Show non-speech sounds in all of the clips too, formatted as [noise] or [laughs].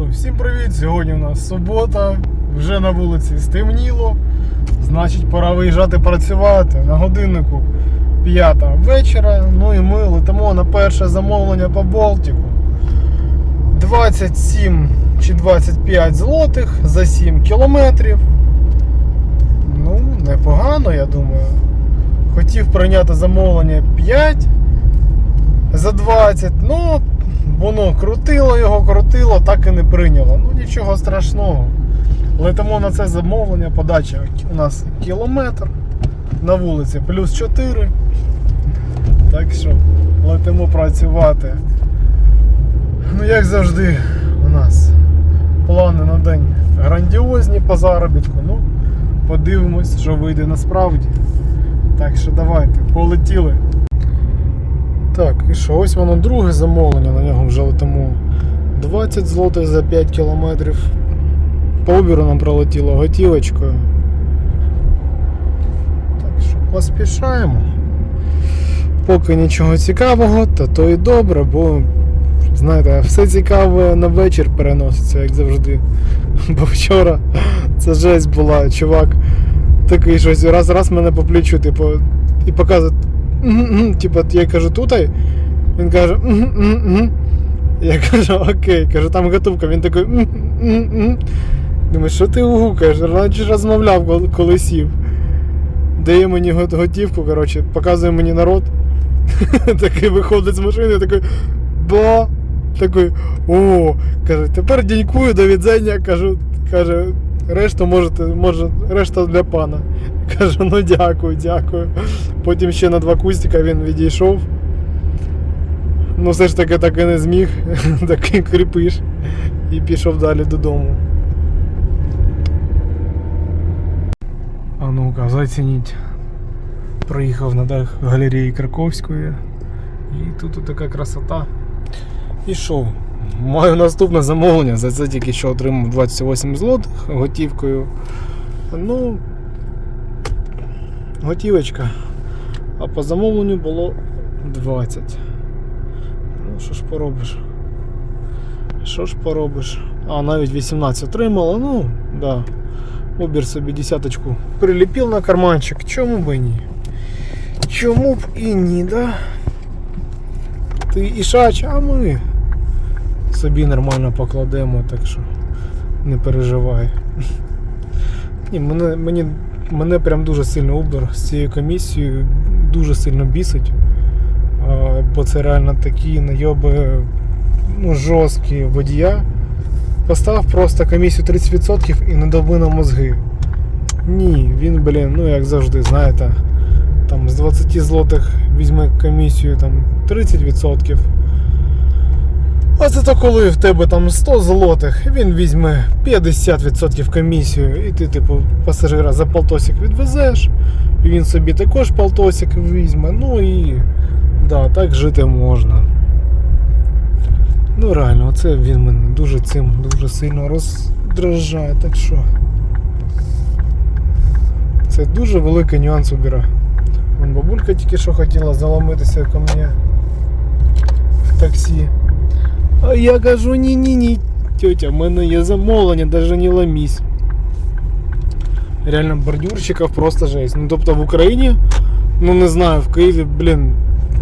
що, всім привіт! Сьогодні у нас субота, вже на вулиці стемніло. Значить, пора виїжджати працювати. На годиннику 5 вечора. Ну і ми летимо на перше замовлення по Балтику. 27 чи 25 злотих за 7 кілометрів. Ну, непогано, я думаю. Хотів прийняти замовлення 5 за 20, ну воно крутило його, крутило, так і не прийняло. Ну нічого страшного. Летимо на це замовлення, подача у нас кілометр на вулиці плюс 4. Так що летимо працювати. Ну, як завжди, у нас плани на день грандіозні по заробітку. Ну, подивимось, що вийде насправді. Так що давайте, полетіли. Так, і що, ось воно друге замовлення, на нього вже летимо 20 злотих за 5 кілометрів. По обіру нам пролетіло готівочкою. Так що поспішаємо. Поки нічого цікавого, то то і добре, бо знаєте, все цікаве на вечір переноситься, як завжди. [laughs] Бо вчора це жесть була, чувак такий щось раз-раз мене по плечу, типу, і показує. Типа, я кажу, тут. Він каже, я кажу, окей, кажу, там готовка. Він такий. Думаю, що ти гукаєш? Раніше розмовляв, коли, сів. Дає мені готівку, коротше, показує мені народ. [laughs] такий виходить з машини, такий. Ба. Такий. О, каже, тепер дякую, до відзення, кажу, каже, решту можете, може, решта для пана. [laughs] Кажу, ну дякую, дякую. Потім ще на два кустика він відійшов. Ну, все ж таки так і не зміг. [laughs] Такий кріпиш. І пішов далі додому. А ну-ка, зацініть. Приїхав на дах галереї Краковської. І тут така красота. Пішов. Маю наступне замовлення. За це тільки що отримав 28 злотих готівкою. Ну, готівочка. А по замовленню було 20. Ну, що ж поробиш? Що ж поробиш? А, навіть 18 отримало, ну, да. Убір собі десяточку приліпив на карманчик. Чому б і ні? Чому б і ні, да? Ти ішач, а ми собі нормально покладемо, так що не переживай. Ні, мене, мені, мене прям дуже сильно Uber з цією комісією дуже сильно бісить. Бо це реально такі найоби ну, жорсткі водія. Постав просто комісію 30% і не дави на мозги. Ні, він, блін, ну як завжди, знаєте, там з 20 злотих візьме комісію там 30%. А це то коли в тебе там 100 злотих, він візьме 50% комісію, і ти, типу, пасажира за полтосик відвезеш, і він собі також полтосик візьме. Ну і да, так жити можна. Ну реально, оце він мене дуже цим дуже сильно роздражає, так що. Це дуже великий нюанс убіра. Вон бабулька тільки що хотіла заломитися ко мені в таксі. А я кажу, ні-ні-ні, тетя, в мене є замовлення, даже не ломись. Реально бордюрчиків просто жесть. Ну тобто в Україні, ну не знаю, в Києві, блін,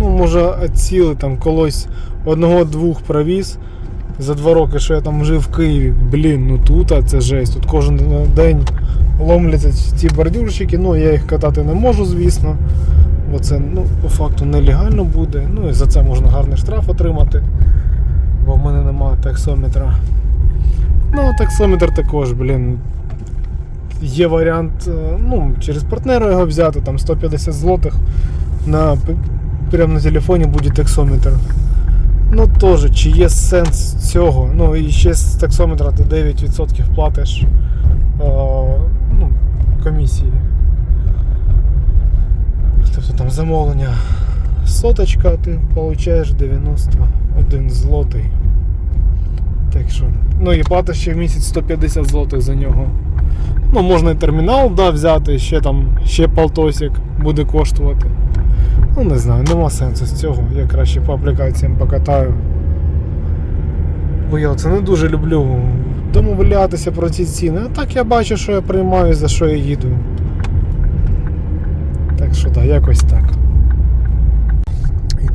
ну може ціли там колись одного-двох провіз за два роки, що я там жив в Києві. Блін, ну тут а це жесть. Тут кожен день ломляться ці бордюрчики, ну я їх катати не можу, звісно. Бо це ну, по факту нелегально буде. Ну і за це можна гарний штраф отримати. Бо в мене немає таксометра. Ну, таксометр також, блін. Є варіант, е, ну, через партнера його взяти, там 150 злотих на, прямо на телефоні буде таксометр. Ну теж, чи є сенс цього? Ну і ще з таксометра ти 9% платиш е, ну, комісії. Тобто там замовлення соточка, ти получаєш 91 злотий. Так що. Ну і платиш ще в місяць 150 злотих за нього. Ну, можна і термінал да, взяти, ще там ще полтосик буде коштувати. Ну не знаю, нема сенсу з цього. Я краще по аплікаціям покатаю. Бо я це не дуже люблю домовлятися про ці ціни. А так я бачу, що я приймаю, за що я їду. Так що так, якось так.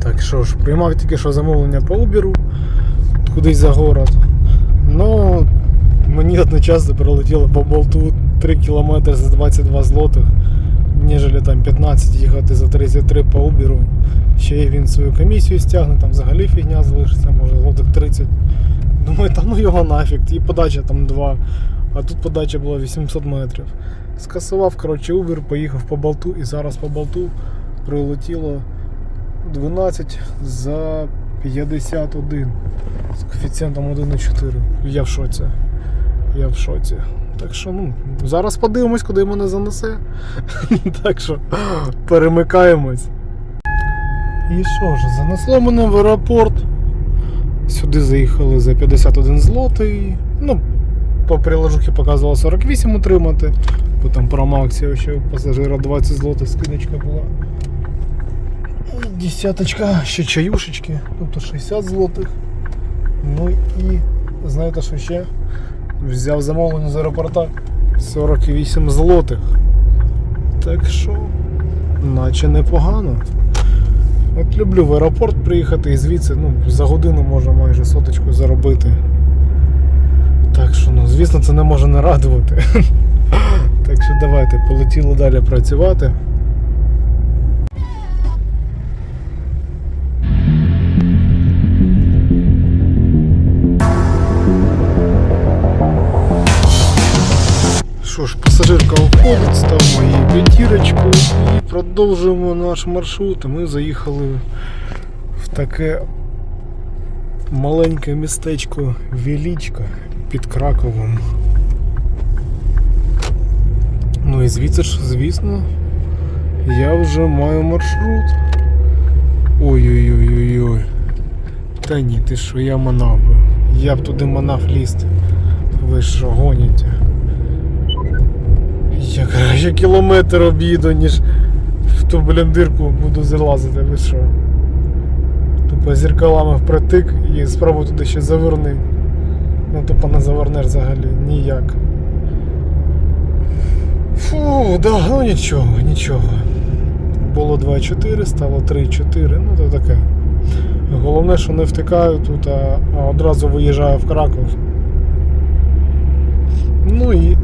Так, що ж, приймав тільки що замовлення по Uber кудись за город. Ну, мені одночасно прилетіло по болту 3 км за 22 злотих, ніж там 15 їхати за 33 по Uber. Ще й він свою комісію стягне, там взагалі фігня залишиться, може злотих 30. Думаю, та ну його нафіг, і подача там 2, а тут подача була 800 метрів. Скасував, коротше, Uber, поїхав по болту і зараз по болту прилетіло 12 за 51 з коефіцієнтом 1,4. Я в шоці. Я в шоці. Так що, ну, зараз подивимось, куди мене занесе. [laughs] так що перемикаємось. І що ж, занесло мене в аеропорт. Сюди заїхали за 51 злотий. Ну, по приложухі показувало 48 отримати, бо там промакція ще у пасажира 20 злотих скидочка була. Десяточка, ще чаюшечки, тобто 60 злотих. Ну і знаєте, що ще? Взяв замовлення з аеропорта 48 злотих. Так що, наче непогано. От люблю в аеропорт приїхати і звідси ну, за годину можна майже соточку заробити. Так що, ну, звісно, це не може не радувати. [laughs] Так що давайте, полетіли далі працювати. Що ж, пасажирка уходить, ставимо їй п'ятірочку і продовжуємо наш маршрут. Ми заїхали в таке маленьке містечко Вілічка під Краковом. Ну і звідси ж, звісно, я вже маю маршрут. Ой-ой-ой-ой-ой. Та ні, ти що, я манав би. Я б туди манав лізти. Ви що, гоніте? Я краще кілометр об'їду, ніж в ту блін дирку буду залазити, ви що? Тупо зеркалами впритик і спробуй туди ще заверни. Ну тупо не завернеш взагалі ніяк. Фу, да, ну нічого, нічого. Було 2,4, стало 3,4, ну то таке. Головне, що не втикаю тут, а одразу виїжджаю в Краков. Ну і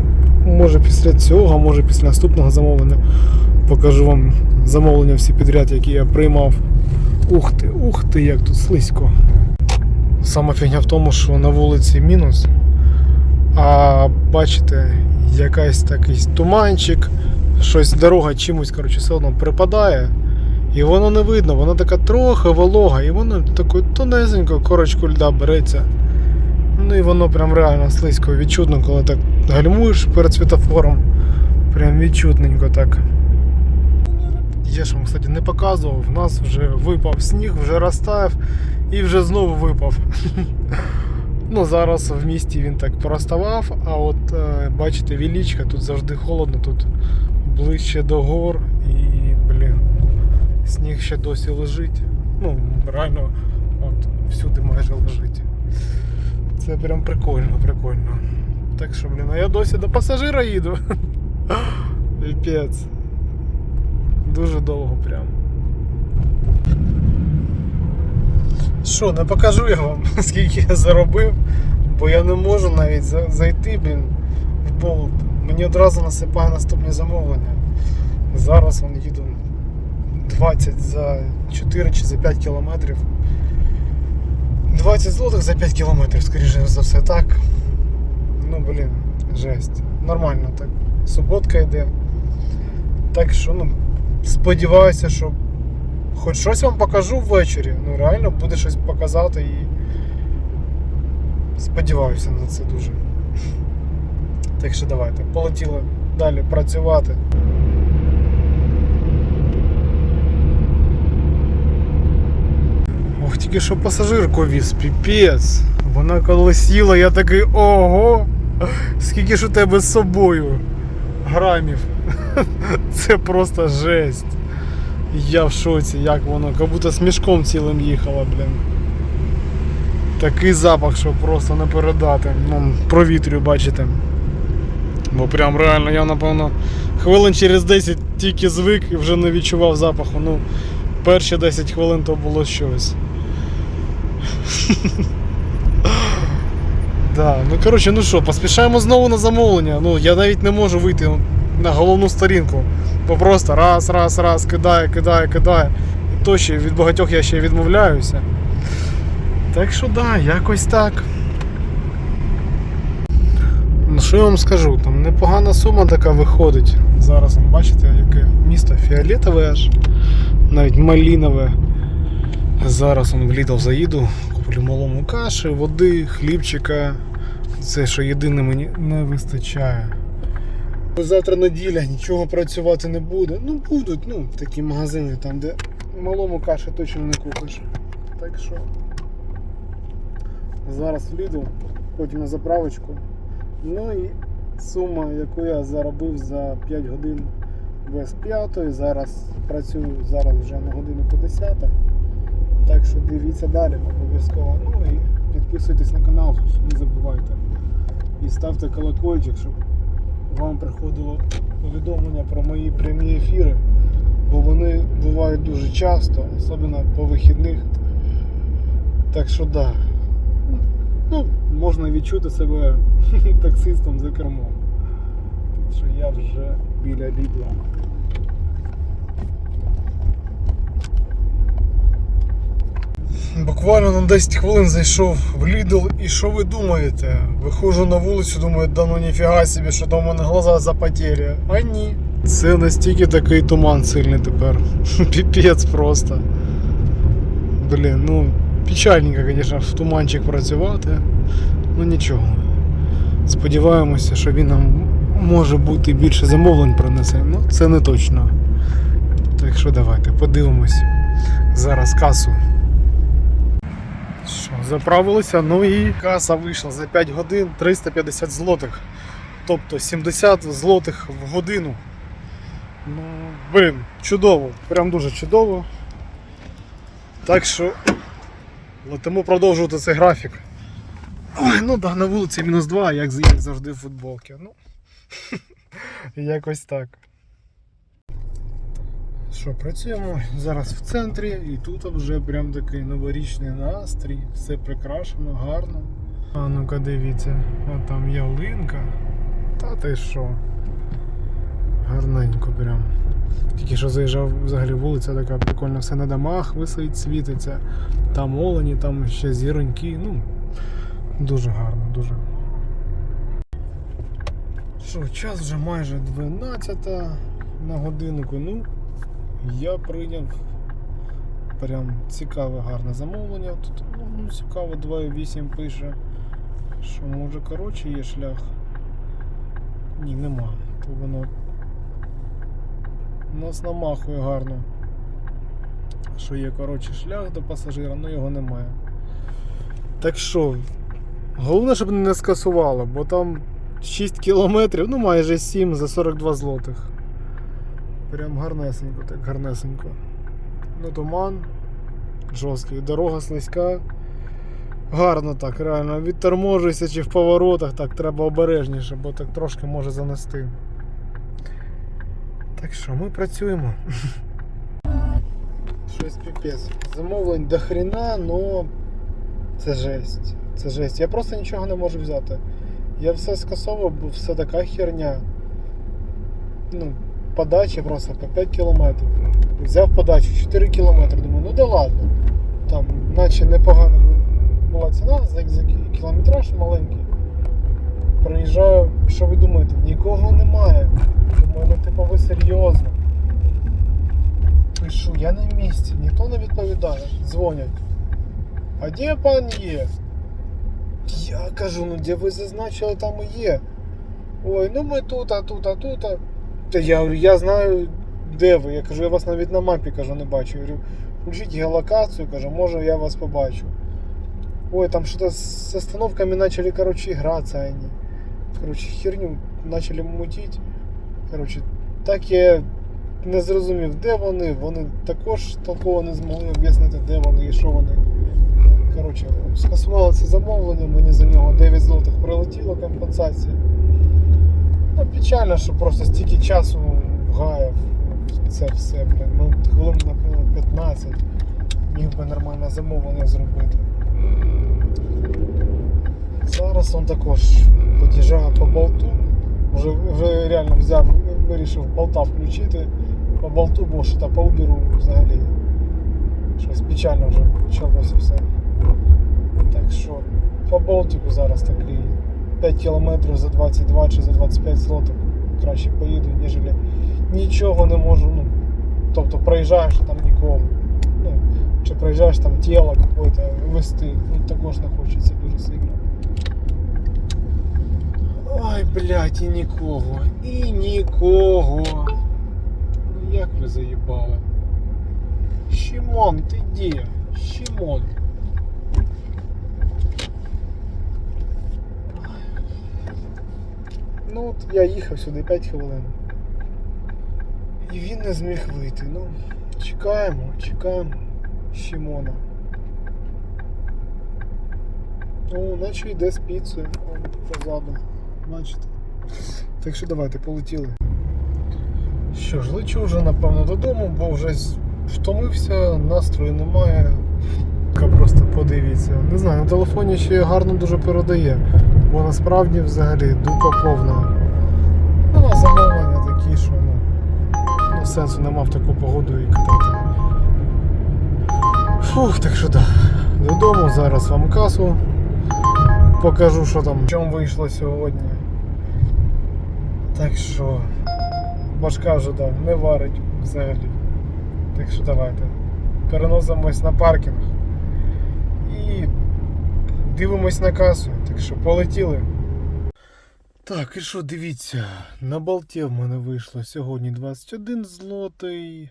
може після цього, може після наступного замовлення покажу вам замовлення всі підряд, які я приймав. Ух ти, ух ти, як тут слизько. Сама фігня в тому, що на вулиці мінус. А бачите, якась такий туманчик, щось дорога чимось коротше, все одно припадає. І воно не видно, вона така трохи волога, і воно такою тонесенько корочку льда береться. Ну і воно прям реально слизько, відчутно, коли так гальмуєш перед світофором. Прям відчутненько так. Я ж вам, кстати, не показував, в нас вже випав сніг, вже розтаяв і вже знову випав. [laughs] Ну, зараз в місті він так проставав, а от е, бачите, Вілічка, тут завжди холодно, тут ближче до гор і, блін, сніг ще досі лежить. Ну, реально, от всюди майже лежить. Це прям прикольно, прикольно. Так що, блін, а я досі до пасажира їду. [laughs] Піпець. Дуже довго прям. Що, не покажу я вам, [laughs] скільки я заробив, бо я не можу навіть зайти, блін, в болт. Мені одразу насипає наступні замовлення. Зараз вон їду 20 за 4 чи за 5 кілометрів. 20 злотих за 5 кілометрів, скоріше за все, так. Ну, блін, жесть. Нормально так. Суботка йде. Так що, ну, сподіваюся, що хоч щось вам покажу ввечері. Ну, реально буде щось показати і. Сподіваюся на це дуже. Так що давайте, полетіли далі працювати. Тільки що пасажирку віз, піпець. Вона коли сіла, я такий ого! Скільки ж у тебе з собою грамів. [laughs] Це просто жесть. Я в шоці, як воно, як будто з мішком цілим їхала, блін. Такий запах, що просто не передати. Ну, провітрюю, бачите. Бо прям реально я напевно хвилин через 10 тільки звик і вже не відчував запаху. Ну, перші 10 хвилин то було щось. Да, ну коротше, ну що, поспішаємо знову на замовлення. Ну, я навіть не можу вийти на головну сторінку. Бо просто раз, раз, раз, кидає, кидає, кидає. І то від багатьох я ще відмовляюся. Так що да, якось так. Ну що я вам скажу, там непогана сума така виходить. Зараз бачите, яке місто фіолетове аж, навіть малінове. Зараз он в Lidl заїду, куплю малому каші, води, хлібчика. Це що єдине мені не вистачає. Завтра неділя, нічого працювати не буде. Ну будуть, ну, такі магазини, там, де малому каші точно не купиш. Так що зараз в Lidl, потім на заправочку. Ну і сума, яку я заробив за 5 годин без 5, зараз працюю зараз вже на годину по 10. Так що дивіться далі обов'язково. Ну і підписуйтесь на канал, не забувайте. І ставте колокольчик, щоб вам приходило повідомлення про мої прямі ефіри, бо вони бувають дуже часто, особливо по вихідних. Так що да. Ну, можна відчути себе [laughs] таксистом за кермом. Так що я вже біля Лідла. Буквально на 10 хвилин зайшов в Lidl і що ви думаєте? Виходжу на вулицю, думаю, да ну ніфіга собі, що там у мене глаза запотіли. А ні. Це настільки такий туман сильний тепер. [laughs] Піпець просто. Блін, ну печальненько, звісно, в туманчик працювати. Ну нічого. Сподіваємося, що він нам може бути більше замовлень принесе. Ну, це не точно. Так що давайте подивимось зараз касу. Заправилися, ну і каса вийшла за 5 годин 350 злотих. Тобто 70 злотих в годину. Ну, блін, чудово, прям дуже чудово. Так що летимо продовжувати цей графік. Ой, ну да, на вулиці мінус 2, як, завжди в футболці. Ну, [laughs] якось так. Що, працюємо зараз в центрі і тут вже прям такий новорічний настрій, все прикрашено, гарно. А ну-ка дивіться, от там ялинка. Та ти що? Гарненько прям. Тільки що заїжджав взагалі вулиця така прикольна, все на домах висить, світиться. Там олені, там ще зіроньки. Ну, дуже гарно, дуже. Що, час вже майже 12 на годиннику. Ну, я прийняв прям цікаве гарне замовлення. Тут ну, цікаво 2,8 пише. Що може коротше є шлях? Ні, нема. То воно нас намахує гарно. Що є коротший шлях до пасажира, але його немає. Так що, головне, щоб не скасувало, бо там 6 кілометрів, ну майже 7 за 42 злотих. Прям гарнесенько, так гарнесенько. Ну, туман жорсткий, дорога слизька. Гарно так, реально. Відторможуйся чи в поворотах, так треба обережніше, бо так трошки може занести. Так що, ми працюємо. [laughs] Щось піпець. Замовлень до хрена, но це жесть. Це жесть. Я просто нічого не можу взяти. Я все скасовував, бо все така херня. Ну, подачі просто по 5 кілометрів. Взяв подачу 4 кілометри. Думаю, ну да ладно. Там, наче непогано була ціна за, за кілометраж маленький. Приїжджаю, що ви думаєте? Нікого немає. Думаю, ну типу ви серйозно. Пишу, я на місці, ніхто не відповідає. Дзвонять. А де пан є? Я кажу, ну де ви зазначили, там і є. Ой, ну ми тут, а тут, а тут. А... Та я говорю, я знаю, де ви. Я кажу, я вас навіть на мапі кажу, не бачу. Я говорю, включіть геолокацію, кажу, може я вас побачу. Ой, там что-то с остановками начали, короче, играться они. Короче, херню начали мутить. Короче, так я не зрозумів, де вони. Вони також толково не змогли об'яснити, де вони і що вони. Коротше, скасували це замовлення, мені за нього 9 злотих прилетіло компенсація. Ну, печально, що просто стільки часу гаяв це все, блін. Ну, хвилин, напевно, 15 міг би нормальне замовлення зробити. Зараз он також під'їжджає по болту. Вже, вже реально взяв, вирішив болта включити. По болту, бо що та по Uber взагалі щось печально вже почалося все. Так що по Болтику зараз такий 5 кілометрів за 22 чи за 25 злотих краще поїду, ніж нічого не можу. Ну, тобто проїжджаєш там нікого. Ну, чи проїжджаєш там тіло какое-то вести, ну також не хочеться дуже сильно. Ой, блядь, і нікого. І нікого. Ну як ви заїбали? Шимон, ти де? Шимон. Ну от я їхав сюди 5 хвилин. І він не зміг вийти. Ну, чекаємо, чекаємо Шимона. О, наче йде з піцею позаду. Бачите? Так що давайте, полетіли. Що ж, лечу вже напевно додому, бо вже втомився, настрою немає. Просто подивіться. Не знаю, на телефоні ще гарно дуже передає, бо насправді взагалі дупа повна. Ну, замовлення такі, що ну, ну сенсу нема в таку погоду і катати. Фух, так що да. Додому зараз вам касу. Покажу, що там в чому вийшло сьогодні. Так що башка вже да, не варить взагалі. Так що давайте. Переносимось на паркінг і дивимось на касу. Так що полетіли. Так, і що, дивіться, на болті в мене вийшло сьогодні 21 злотий.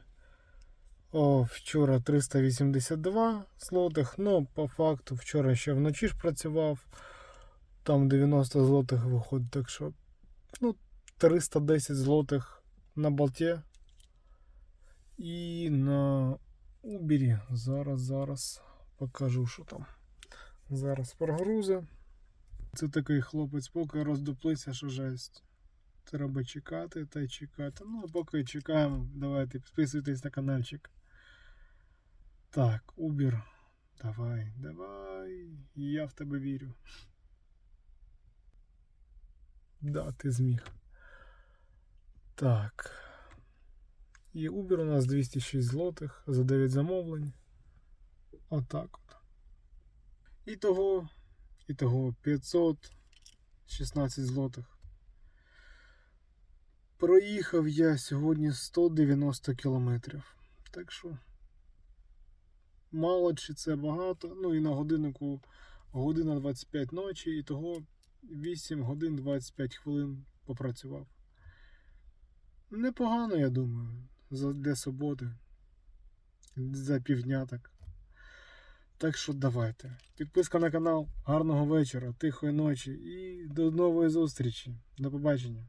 О, вчора 382 злотих. Ну, по факту, вчора ще вночі ж працював. Там 90 злотих виходить, так що, ну, 310 злотих на болті. І на Убері. Зараз, зараз покажу, що там. Зараз прогрузи. Це такий хлопець, поки роздуплиться, що жесть. Треба чекати та й чекати. Ну, поки чекаємо, давайте підписуйтесь на каналчик. Так, Убір. Давай, давай. Я в тебе вірю. Да, ти зміг. Так. І Uber у нас 206 злотих за 9 замовлень. Отак от. Ітого, ітого 516 злотих. Проїхав я сьогодні 190 кілометрів. Так що мало чи це багато. Ну і на годиннику година 25 ночі, і того 8 годин 25 хвилин попрацював. Непогано, я думаю, для суботи. За півдня так. Так що давайте. Підписка на канал. Гарного вечора, тихої ночі і до нової зустрічі. До побачення.